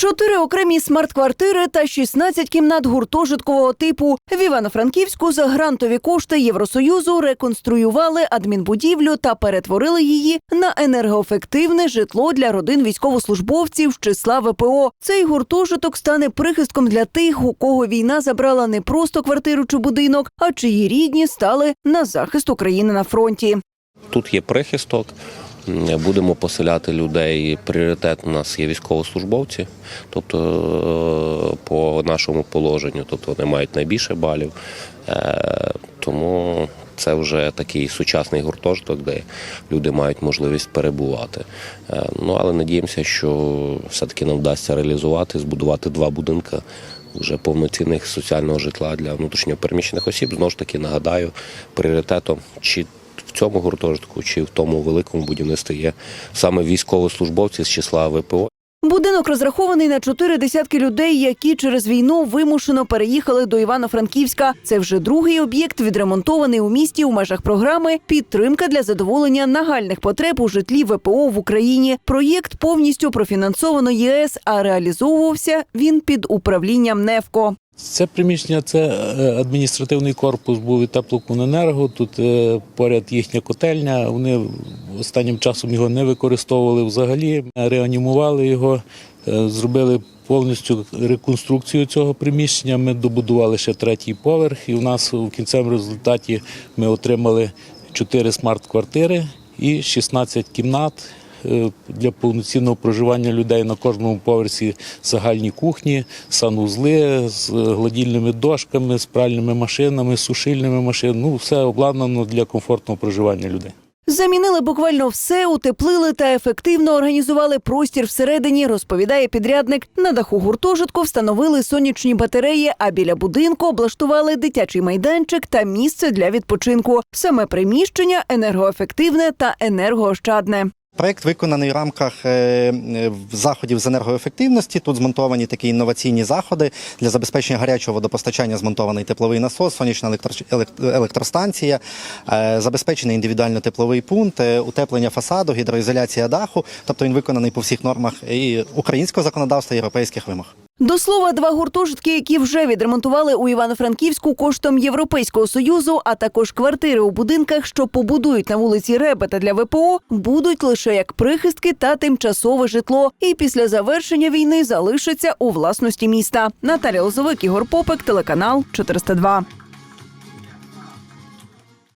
Чотири окремі смарт-квартири та 16 кімнат гуртожиткового типу в Івано-Франківську за грантові кошти Євросоюзу реконструювали адмінбудівлю та перетворили її на енергоефективне житло для родин військовослужбовців з числа ВПО. Цей гуртожиток стане прихистком для тих, у кого війна забрала не просто квартиру чи будинок, а чиї рідні стали на захист України на фронті. Тут є прихисток. Будемо поселяти людей. Пріоритет у нас є військовослужбовці, тобто е, по нашому положенню, тобто вони мають найбільше балів. Е, Тому це вже такий сучасний гуртожиток, де люди мають можливість перебувати. Е, Ну але надіємося, що все-таки нам вдасться реалізувати, збудувати два будинки вже повноцінних соціального житла для внутрішньопереміщених осіб. Знову ж таки нагадаю, пріоритетом чи цьому гуртожитку, чи в тому великому будівництві є саме військовослужбовці з числа ВПО. Будинок розрахований на чотири десятки людей, які через війну вимушено переїхали до Івано-Франківська. Це вже другий об'єкт, відремонтований у місті у межах програми Підтримка для задоволення нагальних потреб у житлі ВПО в Україні. Проєкт повністю профінансовано ЄС, а реалізовувався він під управлінням НЕФКО. Це приміщення це е, адміністративний корпус був від теплокомуненерго. Тут е, поряд їхня котельня. Вони останнім часом його не використовували взагалі, реанімували його, е, зробили повністю реконструкцію цього приміщення. Ми добудували ще третій поверх, і у нас в кінцевому результаті ми отримали 4 смарт-квартири і 16 кімнат для повноцінного проживання людей на кожному поверсі загальні кухні, санузли з гладільними дошками, з пральними машинами, сушильними машинами. Ну, все обладнано для комфортного проживання людей. Замінили буквально все, утеплили та ефективно організували простір всередині, розповідає підрядник. На даху гуртожитку встановили сонячні батареї, а біля будинку облаштували дитячий майданчик та місце для відпочинку. Саме приміщення енергоефективне та енергоощадне. Проект виконаний в рамках е, е, заходів з енергоефективності. Тут змонтовані такі інноваційні заходи для забезпечення гарячого водопостачання. Змонтований тепловий насос, сонячна електро- електростанція, е, забезпечений індивідуально тепловий пункт, утеплення фасаду, гідроізоляція даху. Тобто він виконаний по всіх нормах і українського законодавства, і європейських вимог. До слова, два гуртожитки, які вже відремонтували у Івано-Франківську коштом Європейського союзу, а також квартири у будинках, що побудують на вулиці Ребета для ВПО, будуть лише як прихистки та тимчасове житло. І після завершення війни залишаться у власності міста. Наталя Лозовик, Ігор Попек, телеканал 402.